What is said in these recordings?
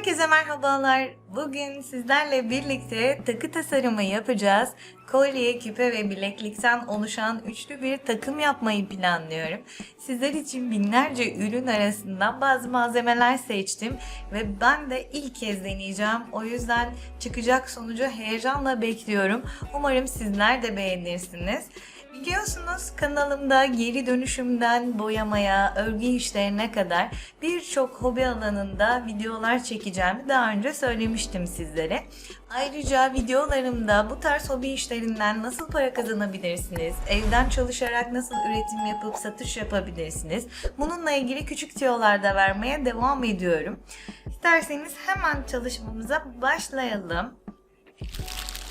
Herkese merhabalar. Bugün sizlerle birlikte takı tasarımı yapacağız. Kolye, küpe ve bileklikten oluşan üçlü bir takım yapmayı planlıyorum. Sizler için binlerce ürün arasından bazı malzemeler seçtim ve ben de ilk kez deneyeceğim. O yüzden çıkacak sonucu heyecanla bekliyorum. Umarım sizler de beğenirsiniz. Biliyorsunuz kanalımda geri dönüşümden boyamaya, örgü işlerine kadar birçok hobi alanında videolar çekeceğimi daha önce söylemiştim sizlere. Ayrıca videolarımda bu tarz hobi işlerinden nasıl para kazanabilirsiniz, evden çalışarak nasıl üretim yapıp satış yapabilirsiniz, bununla ilgili küçük tiyolar da vermeye devam ediyorum. İsterseniz hemen çalışmamıza başlayalım.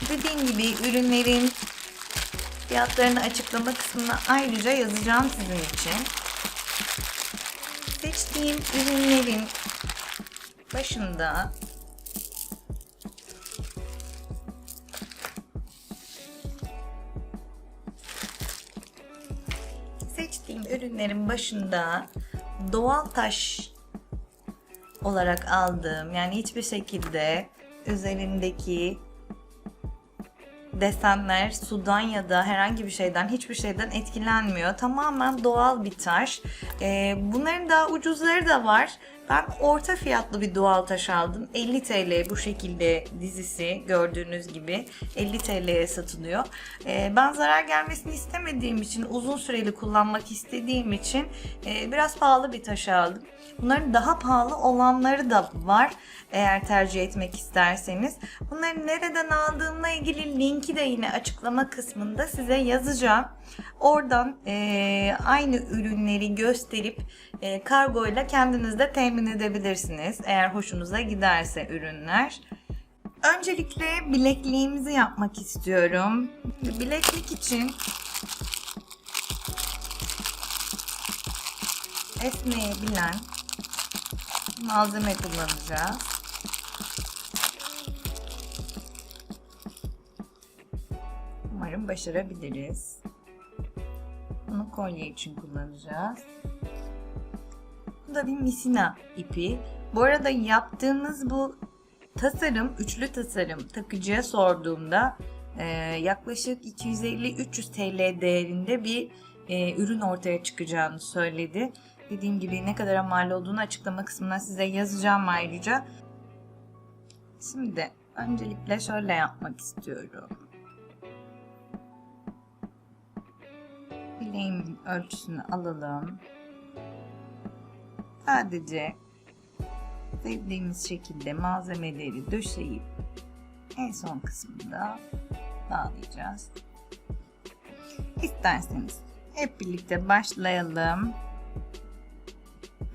Dediğim gibi ürünlerin Fiyatlarını açıklama kısmına ayrıca yazacağım sizin için. Seçtiğim ürünlerin başında seçtiğim ürünlerin başında doğal taş olarak aldığım yani hiçbir şekilde üzerindeki desenler sudan ya da herhangi bir şeyden hiçbir şeyden etkilenmiyor. Tamamen doğal bir taş. Ee, bunların daha ucuzları da var. Ben orta fiyatlı bir doğal taş aldım. 50 TL bu şekilde dizisi gördüğünüz gibi 50 TL'ye satılıyor. Ee, ben zarar gelmesini istemediğim için uzun süreli kullanmak istediğim için e, biraz pahalı bir taş aldım. Bunların daha pahalı olanları da var eğer tercih etmek isterseniz. Bunları nereden aldığımla ilgili linki de yine açıklama kısmında size yazacağım. Oradan e, aynı ürünleri gösterip e, kargo ile kendiniz de temin edebilirsiniz. Eğer hoşunuza giderse ürünler. Öncelikle bilekliğimizi yapmak istiyorum. Bileklik için esneyebilen malzeme kullanacağız. Umarım başarabiliriz. Bunu kolye için kullanacağız. Bu da bir misina ipi. Bu arada yaptığımız bu tasarım, üçlü tasarım takıcıya sorduğumda e, yaklaşık 250-300 TL değerinde bir e, ürün ortaya çıkacağını söyledi. Dediğim gibi ne kadar mal olduğunu açıklama kısmına size yazacağım ayrıca. Şimdi öncelikle şöyle yapmak istiyorum. Bileğimin ölçüsünü alalım. Sadece sevdiğimiz şekilde malzemeleri döşeyip en son kısmında bağlayacağız. İsterseniz hep birlikte başlayalım.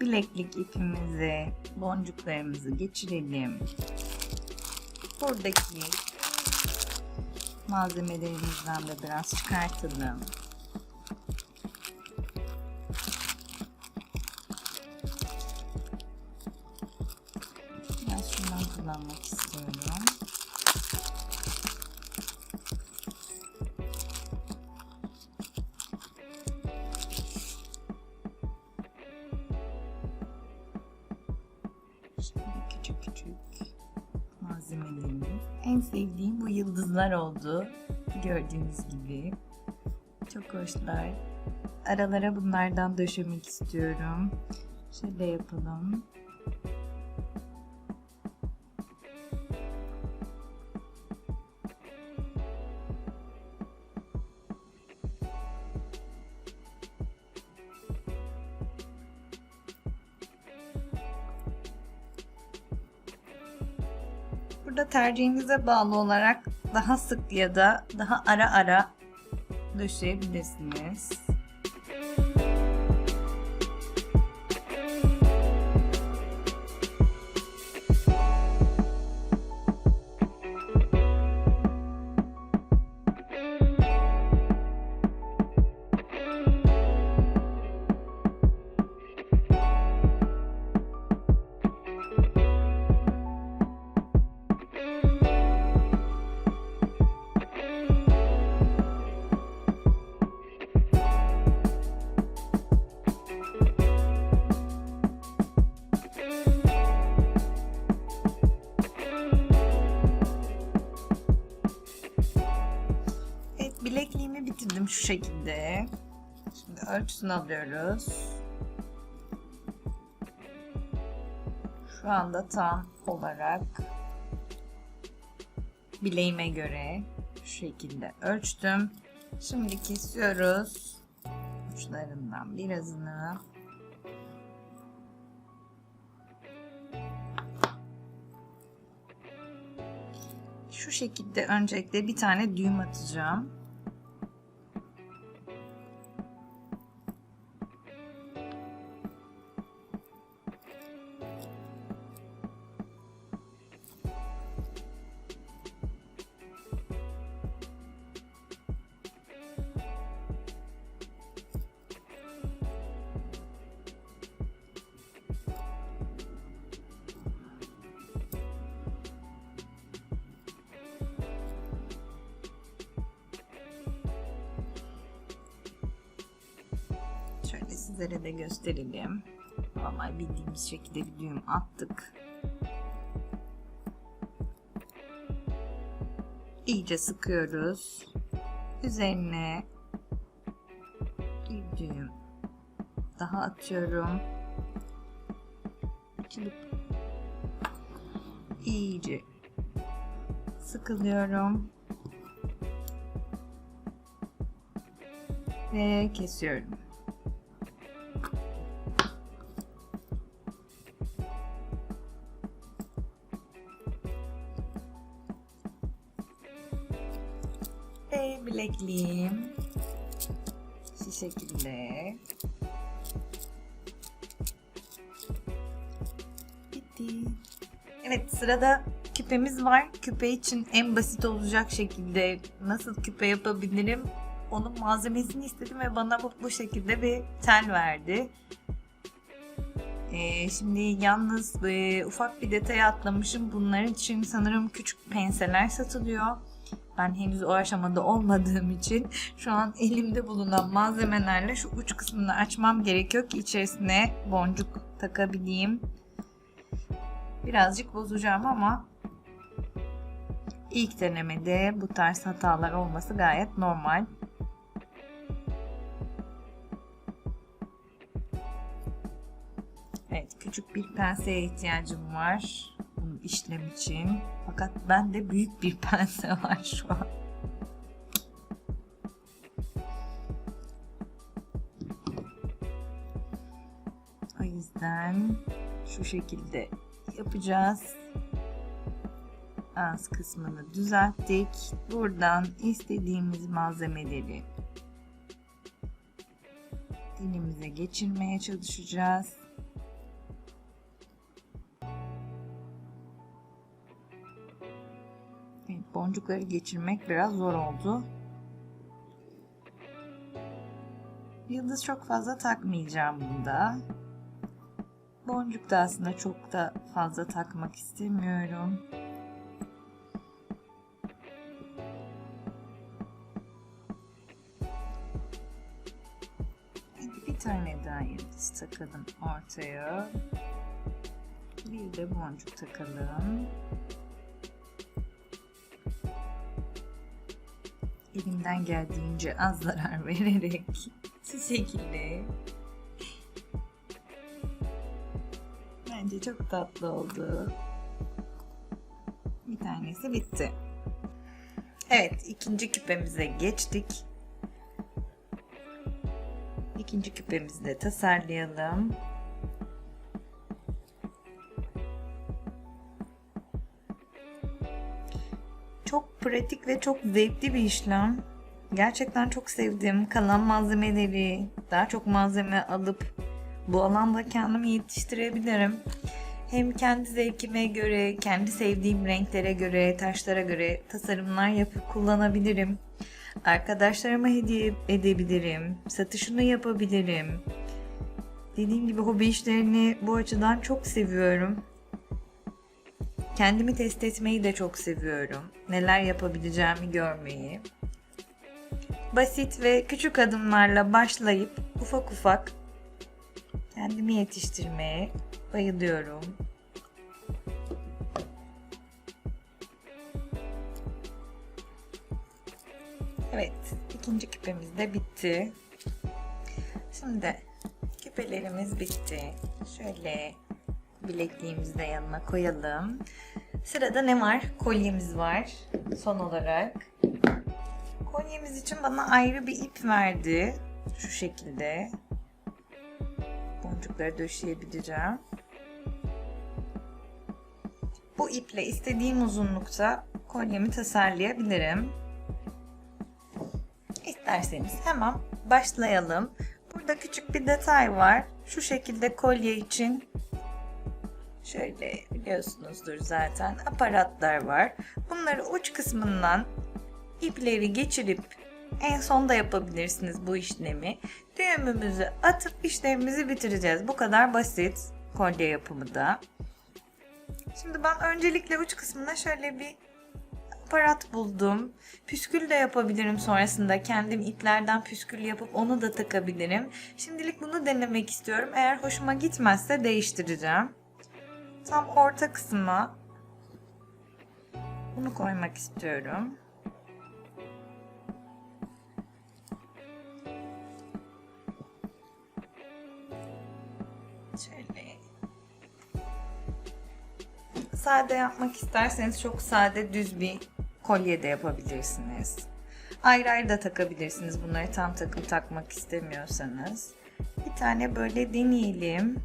Bileklik ipimizi, boncuklarımızı geçirelim. Buradaki malzemelerimizden de biraz çıkartalım. Yıldızlar oldu. Gördüğünüz gibi. Çok hoşlar. Aralara bunlardan döşemek istiyorum. Şöyle yapalım. Burada tercihinize bağlı olarak daha sık ya da daha ara ara döşeyebilirsiniz. Ölçüsünü alıyoruz. Şu anda tam olarak bileğime göre şu şekilde ölçtüm. Şimdi kesiyoruz. Uçlarından birazını. Şu şekilde öncelikle bir tane düğüm atacağım. Sizlere de gösterelim. Vallahi bildiğimiz şekilde bir düğüm attık. İyice sıkıyoruz. Üzerine bir düğüm daha atıyorum. Açılıp iyice sıkılıyorum. Ve kesiyorum. Sırada küpemiz var. Küpe için en basit olacak şekilde nasıl küpe yapabilirim onun malzemesini istedim ve bana bu, bu şekilde bir tel verdi. Ee, şimdi yalnız e, ufak bir detaya atlamışım. Bunların için sanırım küçük penseler satılıyor. Ben henüz o aşamada olmadığım için şu an elimde bulunan malzemelerle şu uç kısmını açmam gerekiyor ki içerisine boncuk takabileyim. Birazcık bozacağım ama ilk denemede bu tarz hatalar olması gayet normal. Evet, küçük bir penseye ihtiyacım var bunun işlem için. Fakat bende büyük bir pense var şu an. O yüzden şu şekilde yapacağız. Ağız kısmını düzelttik. Buradan istediğimiz malzemeleri dilimize geçirmeye çalışacağız. Evet, boncukları geçirmek biraz zor oldu. Yıldız çok fazla takmayacağım bunda. Boncuk da aslında çok da fazla takmak istemiyorum. Bir tane daha yıldız takalım ortaya. Bir de boncuk takalım. elimden geldiğince az zarar vererek şu şekilde bence çok tatlı oldu. Bir tanesi bitti. Evet, ikinci küpemize geçtik. İkinci küpemizi de tasarlayalım. Çok pratik ve çok zevkli bir işlem. Gerçekten çok sevdim. Kalan malzemeleri, daha çok malzeme alıp bu alanda kendimi yetiştirebilirim. Hem kendi zevkime göre, kendi sevdiğim renklere göre, taşlara göre tasarımlar yapıp kullanabilirim. Arkadaşlarıma hediye edebilirim. Satışını yapabilirim. Dediğim gibi hobi işlerini bu açıdan çok seviyorum. Kendimi test etmeyi de çok seviyorum. Neler yapabileceğimi görmeyi. Basit ve küçük adımlarla başlayıp ufak ufak kendimi yetiştirmeye bayılıyorum. Evet, ikinci küpemiz de bitti. Şimdi küpelerimiz bitti. Şöyle bilekliğimizi de yanına koyalım. Sırada ne var? Kolyemiz var. Son olarak. Kolyemiz için bana ayrı bir ip verdi. Şu şekilde. Boncukları döşeyebileceğim. Bu iple istediğim uzunlukta kolyemi tasarlayabilirim. İsterseniz hemen başlayalım. Burada küçük bir detay var. Şu şekilde kolye için şöyle biliyorsunuzdur zaten aparatlar var. Bunları uç kısmından ipleri geçirip en sonda yapabilirsiniz bu işlemi. Düğümümüzü atıp işlemimizi bitireceğiz. Bu kadar basit kolye yapımı da. Şimdi ben öncelikle uç kısmına şöyle bir aparat buldum. Püskül de yapabilirim sonrasında. Kendim iplerden püskül yapıp onu da takabilirim. Şimdilik bunu denemek istiyorum. Eğer hoşuma gitmezse değiştireceğim. Tam orta kısma bunu koymak istiyorum. Şöyle sade yapmak isterseniz çok sade düz bir kolye de yapabilirsiniz. Ayrı ayrı da takabilirsiniz bunları tam takım takmak istemiyorsanız. Bir tane böyle deneyelim.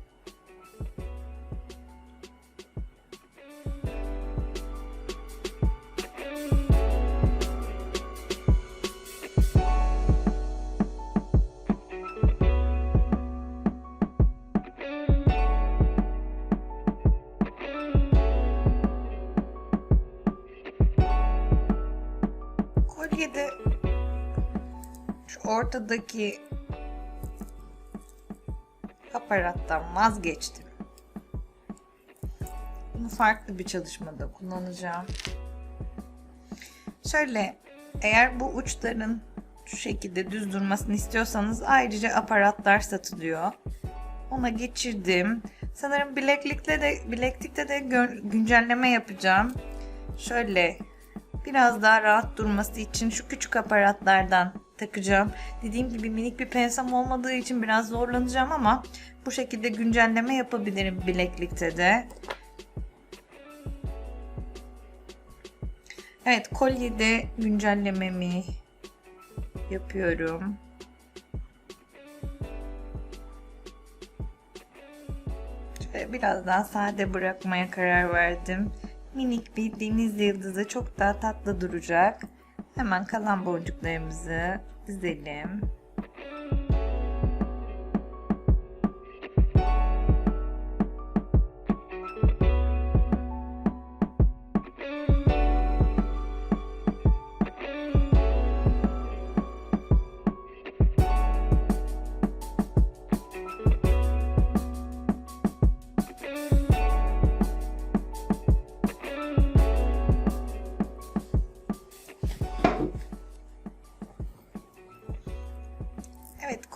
Şu ortadaki aparattan vazgeçtim. Bunu farklı bir çalışmada kullanacağım. Şöyle eğer bu uçların şu şekilde düz durmasını istiyorsanız ayrıca aparatlar satılıyor. Ona geçirdim. Sanırım bileklikte de bileklikte de güncelleme yapacağım. Şöyle biraz daha rahat durması için şu küçük aparatlardan takacağım. Dediğim gibi minik bir pensam olmadığı için biraz zorlanacağım ama bu şekilde güncelleme yapabilirim bileklikte de. Evet kolyede güncellememi yapıyorum. Şöyle biraz daha sade bırakmaya karar verdim minik bir deniz yıldızı çok daha tatlı duracak. Hemen kalan boncuklarımızı dizelim.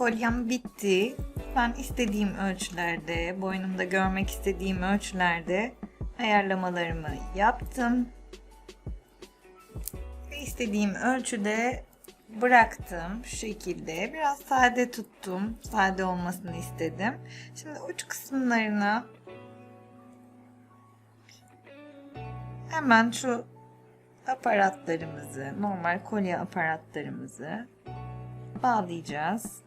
Kolyem bitti. Ben istediğim ölçülerde, boynumda görmek istediğim ölçülerde ayarlamalarımı yaptım. Ve istediğim ölçüde bıraktım şu şekilde. Biraz sade tuttum. Sade olmasını istedim. Şimdi uç kısımlarına hemen şu aparatlarımızı, normal kolye aparatlarımızı bağlayacağız.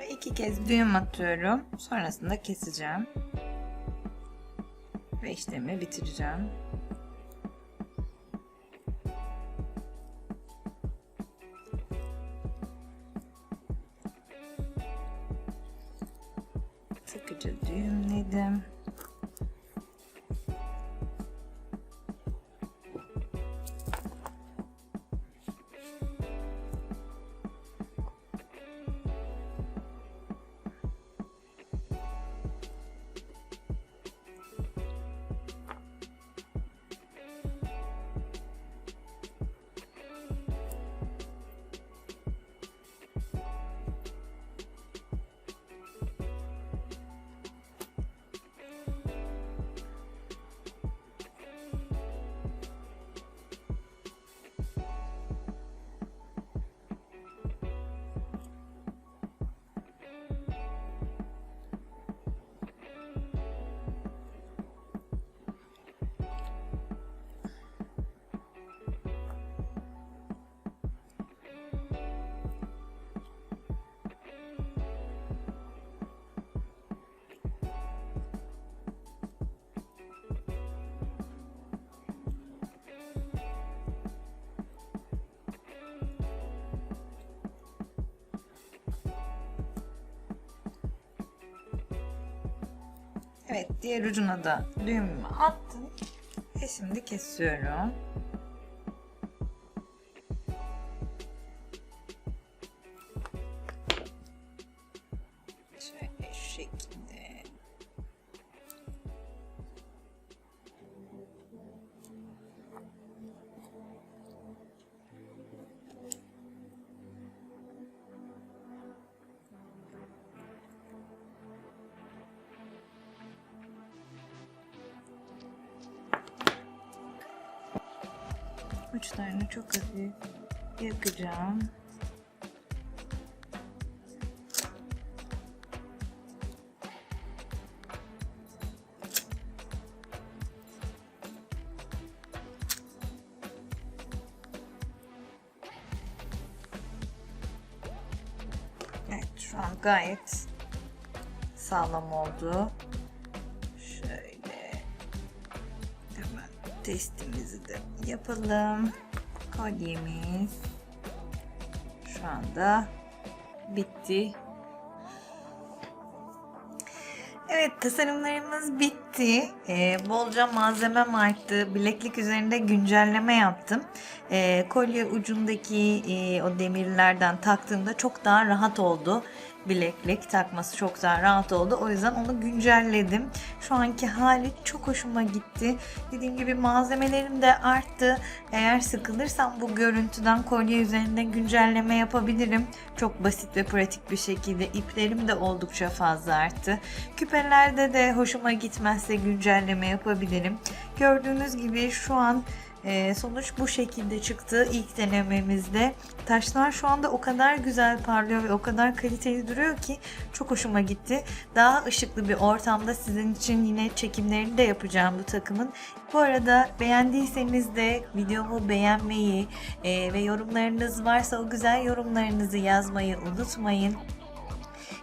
Ve iki kez düğüm atıyorum. Sonrasında keseceğim. Ve işlemi bitireceğim. Sıkıca düğümledim. Evet, diğer ucuna da düğümümü attım. Ve şimdi kesiyorum. Uçlarını çok hafif yakacağım. Evet şu an gayet sağlam oldu. Testimizi de yapalım. Kolyemiz şu anda bitti. Evet tasarımlarımız bitti. Ee, bolca malzemem arttı. Bileklik üzerinde güncelleme yaptım. Ee, kolye ucundaki e, o demirlerden taktığımda çok daha rahat oldu. Bileklik takması çok daha rahat oldu. O yüzden onu güncelledim. Şu anki hali çok hoşuma gitti. Dediğim gibi malzemelerim de arttı. Eğer sıkılırsam bu görüntüden kolye üzerinde güncelleme yapabilirim. Çok basit ve pratik bir şekilde. İplerim de oldukça fazla arttı. Küpelerde de hoşuma gitmezse güncelleme yapabilirim. Gördüğünüz gibi şu an e, sonuç bu şekilde çıktı ilk denememizde. Taşlar şu anda o kadar güzel parlıyor ve o kadar kaliteli duruyor ki çok hoşuma gitti. Daha ışıklı bir ortamda sizin için yine çekimlerini de yapacağım bu takımın. Bu arada beğendiyseniz de videomu beğenmeyi e, ve yorumlarınız varsa o güzel yorumlarınızı yazmayı unutmayın.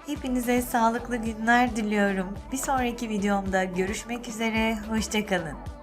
Hepinize sağlıklı günler diliyorum. Bir sonraki videomda görüşmek üzere. Hoşçakalın.